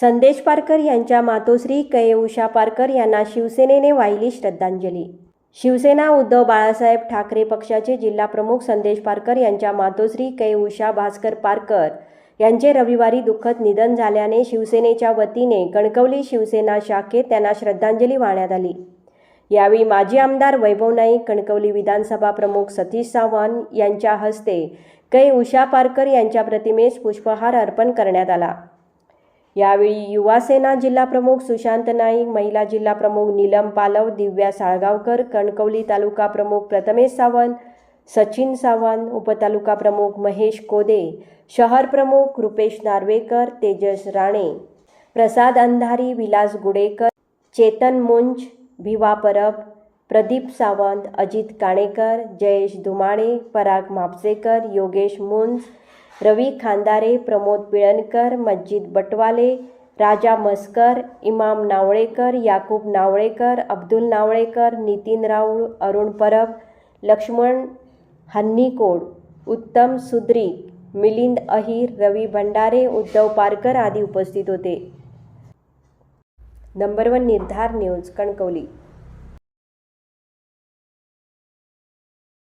संदेश पारकर यांच्या मातोश्री कै. उषा पारकर यांना शिवसेनेने वाहिली श्रद्धांजली. शिवसेना उद्धव बाळासाहेब ठाकरे पक्षाचे जिल्हाप्रमुख संदेश पारकर यांच्या मातोश्री कै. उषा भास्कर पारकर यांचे रविवारी दुःखद निधन झाल्याने शिवसेनेच्या वतीने कणकवली शिवसेना शाखेत त्यांना श्रद्धांजली वाहण्यात आली. यावेळी माजी आमदार वैभव नाईक कणकवली विधानसभा प्रमुख सतीश सावंत यांच्या हस्ते कै. उषा पारकर यांच्या प्रतिमेस पुष्पहार अर्पण करण्यात आला. यावेळी युवासेना जिल्हाप्रमुख सुशांत नाईक महिला जिल्हाप्रमुख नीलम पालव दिव्या साळगावकर कणकवली तालुका प्रमुख प्रथमेश सावंत सचिन सावंत उपतालुका प्रमुख महेश कोदे शहर प्रमुख रुपेश नार्वेकर तेजस राणे प्रसाद अंधारी विलास गुडेकर चेतन मुंज भिवा परब प्रदीप सावंत अजित काणेकर जयेश धुमाळे पराग म्हापसेकर योगेश मुंज रवी खांदारे प्रमोद पिळणकर मज्जिद बटवाले राजा मस्कर इमाम नावळेकर याकूब नावळेकर अब्दुल नावळेकर नितीन राऊळ अरुण परब लक्ष्मण हन्नीकोड उत्तम सुद्री मिलिंद अहिर रवी भंडारे उद्धव पारकर आदी उपस्थित होते. नंबर वन निर्धार न्यूज कणकवली.